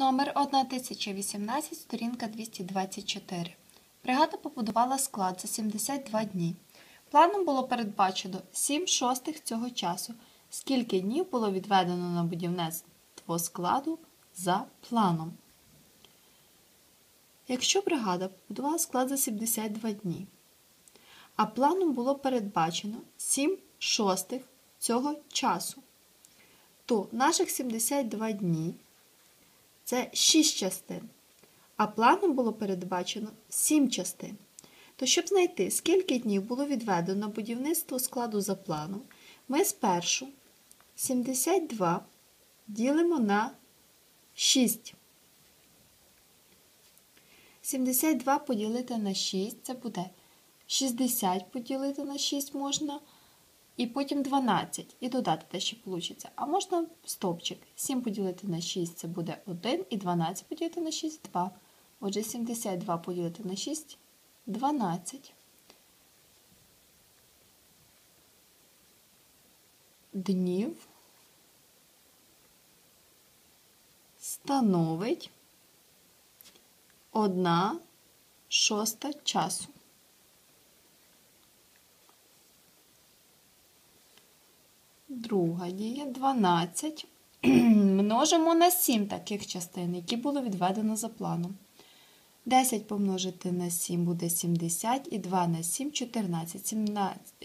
Номер 1018, сторінка 224. Бригада побудувала склад за 72 дні. Планом було передбачено 7 шостих цього часу. Скільки днів було відведено на будівництво складу за планом? Якщо бригада побудувала склад за 72 дні, а планом було передбачено 7 шостих цього часу, то наших 72 дні це 6 частин, а планом було передбачено 7 частин. То щоб знайти, скільки днів було відведено на будівництво складу за планом, ми спершу 72 ділимо на 6. 72 поділити на 6 це буде 60 поділити на 6 можна, і потім 12, і додати те, що вийде. А можна стовпчик. 7 поділити на 6 це буде 1, і 12 поділити на 6 2. Отже, 72 поділити на 6 12. Днів становить 1 шоста часу. Друга дія 12. Множимо на 7 таких частин, які було відведено за планом. 10 помножити на 7 буде 70 і 2 на 7 14.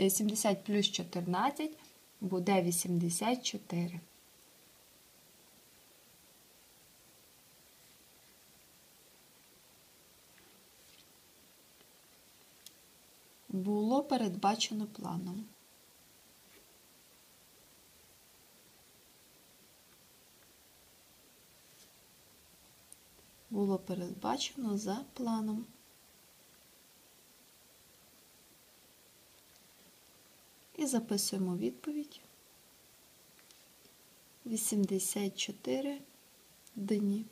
70 плюс 14 буде 84. Було передбачено планом. Було передбачено за планом. І записуємо відповідь 84 дні.